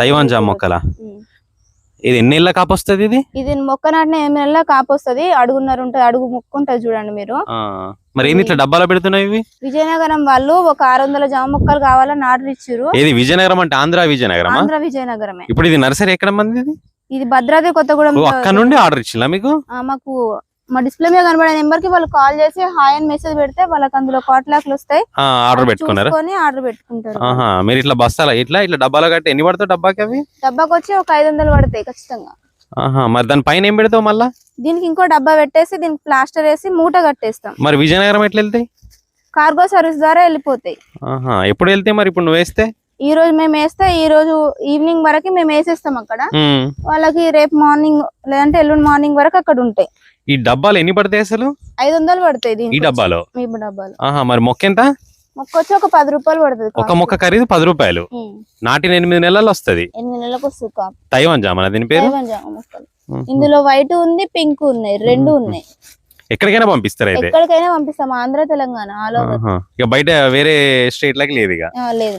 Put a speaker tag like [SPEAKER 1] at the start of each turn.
[SPEAKER 1] Taiwan జామ మొక్కలా. ఇది ఎన్ని నెలల కాపు వస్తుంది ఇది?
[SPEAKER 2] ఇది మొక్క నాటిన ఎనిమిది నెలల కాపు వస్తుంది. అడుగున్నర ఉంటది అడుగు ముక్కు ఉంటది చూడండి మీరు.
[SPEAKER 1] మరి ఏంది ఇట్లా డబ్బాలో పెడుతున్నాయి ఇవి?
[SPEAKER 2] విజయనగరం వాళ్ళు ఒక ఆరు వందల జామ మొక్కలు కావాలని ఆర్డర్ ఇచ్చారు.
[SPEAKER 1] ఏది విజయనగరం అంటే ఆంధ్ర విజయనగరమా?
[SPEAKER 2] ఆంధ్ర విజయనగరమే.
[SPEAKER 1] ఇప్పుడు ఇది నర్సరీ ఎక్కడ మంది ఇది?
[SPEAKER 2] ఇది భద్రాద్రి కొత్తగూడెం
[SPEAKER 1] అక్కడ నుండి ఆర్డర్ ఇచ్చిందా మీకు?
[SPEAKER 2] మాకు మా డిస్ప్లే మీద కనబడే నెంబర్కి వాళ్ళు కాల్ చేసి హాయ్ అని మెసేజ్ పెడితే వాళ్ళకి అందులో కాట్లాక్లు వస్తాయి.
[SPEAKER 1] ఆర్డర్ పెట్టుకున్నారా?
[SPEAKER 2] ఆర్డర్ పెట్టుకుంటారు.
[SPEAKER 1] ఆహా మీరు ఇట్లా బస్తాల? ఇట్లా ఇట్లా డబ్బాలో కట్టి ఎన్ని పడతావు డబ్బాకి అవి?
[SPEAKER 2] డబ్బాకి వచ్చి ఒక ఐదు వందలు పడతాయి ఖచ్చితంగా.
[SPEAKER 1] ఆహా మరి దాని పైన ఏం పెడతావు మళ్ళా?
[SPEAKER 2] దీనికి ఇంకో డబ్బా పెట్టేసి దీనికి ప్లాస్టర్ వేసి మూట కట్టేస్తాం.
[SPEAKER 1] మరి విజయనగరం ఎట్లా వెళ్తాయి?
[SPEAKER 2] కార్గో సర్వీస్ ద్వారా వెళ్ళిపోతాయి.
[SPEAKER 1] ఆహా ఎప్పుడు వెళ్తాయి మరి ఇప్పుడు నువ్వు వేస్తే?
[SPEAKER 2] ఈ రోజు మేము వేస్తే ఈ రోజు ఈవినింగ్ వరకు మేము వేసేస్తాం అక్కడ. వాళ్ళకి రేపు మార్నింగ్ లేదంటే ఎల్లుండి మార్నింగ్ వరకు అక్కడ ఉంటాయి.
[SPEAKER 1] ఈ డబ్బాలు ఎన్ని పడతాయి అసలు?
[SPEAKER 2] ఐదు వందలు పడతాయి
[SPEAKER 1] ఈ డబ్బాలో? మరి మొక్క ఎంత?
[SPEAKER 2] మొక్క వచ్చి ఒక పది రూపాయలు పడుతుంది
[SPEAKER 1] ఒక. మొక్క ఖరీదు పది రూపాయలు. నాటిన ఎనిమిది నెలలు వస్తది.
[SPEAKER 2] ఎనిమిది నెలలకు వస్తుంది
[SPEAKER 1] తైవాన్ జామన దీని పేరు?
[SPEAKER 2] జామ. ఇందులో వైట్ ఉంది పింక్ ఉన్నాయి రెండు ఉన్నాయి.
[SPEAKER 1] ఎక్కడికైనా పంపిస్తారు అయితే?
[SPEAKER 2] ఎక్కడికైనా పంపిస్తాం ఆంధ్ర తెలంగాణ ఆల్ ఓవర్
[SPEAKER 1] ఆహా. ఇక బయట వేరే స్టేట్ లకి లేదు ఇక
[SPEAKER 2] లేదు.